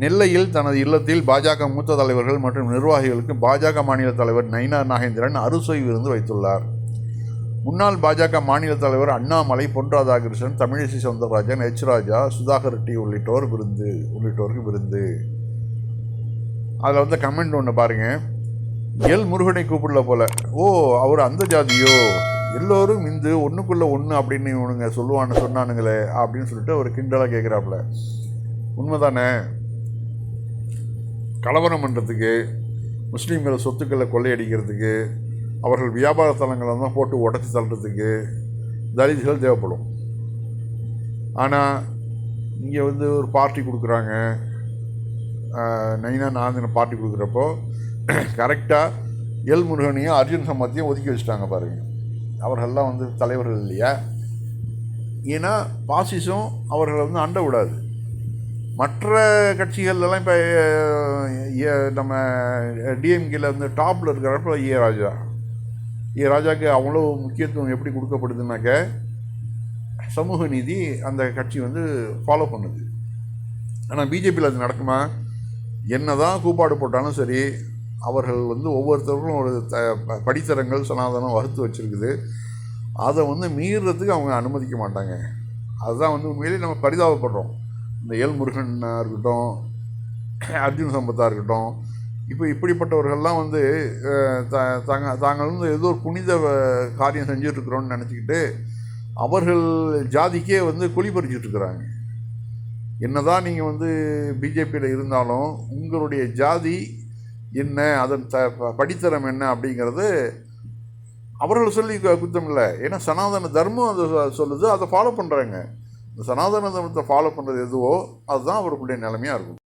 நெல்லையில் தனது இல்லத்தில் பாஜக மூத்த தலைவர்கள் மற்றும் நிர்வாகிகளுக்கு பாஜக மாநில தலைவர் நயினார் நாகேந்திரன் அறுசுவை விருந்து வைத்துள்ளார். முன்னாள் பாஜக மாநில தலைவர் அண்ணாமலை பொன் ராதாகிருஷ்ணன் தமிழிசை சவுந்தரராஜன் எச் ராஜா சுதாகர் ரெட்டி உள்ளிட்டோர் விருந்து உள்ளிட்டோருக்கு விருந்து. அதில் வந்து கமெண்ட் ஒன்று பாருங்கள் எல் முருகனை கூப்பிடல போல. ஓ அவர் அந்த ஜாதியோ? எல்லோரும் இந்து ஒன்றுக்குள்ளே ஒன்று அப்படின்னு இவனுங்க சொல்லுவான்னு சொன்னானுங்களே அப்படின்னு சொல்லிட்டு அவர் கிண்டலாக கேட்குறாப்புல உண்மைதானே? கலவரம் பண்ணுறதுக்கு முஸ்லீம்கள் சொத்துக்களை கொள்ளையடிக்கிறதுக்கு அவர்கள் வியாபார தலங்களை தான் போட்டு உடச்சி தள்ளுறதுக்கு தலித்கள் தேவைப்படும். ஆனால் இங்கே வந்து ஒரு பார்ட்டி கொடுக்குறாங்க. நைனா நாந்தின பார்ட்டி கொடுக்குறப்போ கரெக்டாக எல் முருகனையும் அர்ஜுன் சம்பத்தையும் ஒதுக்கி வச்சுட்டாங்க பாருங்கள் அவர்கள்லாம் வந்து தலைவர்கள் இல்லையா? ஏன்னா பாசிசம் அவர்களை வந்து அண்ட விடாது மற்ற கட்சிகள்லாம் இப்போ நம்ம டிஎம்கேல வந்து டாப்பில் இருக்கிறப்ப ஏ ராஜா. ஏ ராஜாக்கு அவ்வளோ முக்கியத்துவம் எப்படி கொடுக்கப்படுதுனாக்க சமூக நீதி அந்த கட்சி வந்து ஃபாலோ பண்ணுது. ஆனால் பிஜேபியில் அது நடக்குமா? என்ன தான் கூப்பாடு போட்டாலும் சரி அவர்கள் வந்து ஒவ்வொருத்தருக்கும் ஒரு த படித்தரங்கள் சனாதனம் வகுத்து வச்சுருக்குது. அதை வந்து மீறுறதுக்கு அவங்க அனுமதிக்க மாட்டாங்க. அதுதான் வந்து உண்மையிலேயே நம்ம பரிதாபப்படுறோம். இந்த எல் முருகனாக இருக்கட்டும் அர்ஜுன் சம்பத்தாக இருக்கட்டும் இப்போ இப்படிப்பட்டவர்கள்லாம் வந்து த தாங்க தாங்கள் வந்து ஏதோ ஒரு புனித காரியம் செஞ்சுட்ருக்குறோன்னு நினச்சிக்கிட்டு அவர்கள் ஜாதிக்கே வந்து குழி என்ன தான் நீங்கள் வந்து பிஜேபியில் இருந்தாலும் உங்களுடைய ஜாதி என்ன அதன் த படித்தரம் என்ன அப்படிங்கிறது அவர்கள் சொல்லி குத்தம் இல்லை ஏன்னா சனாதன தர்மம் அதை சொல்லுது அதை ஃபாலோ பண்ணுறாங்க இந்த சனாதன தர்மத்தை ஃபாலோ பண்ணுறது எதுவோ அதுதான் அவருக்குள்ளே நிலைமையாக இருக்கும்.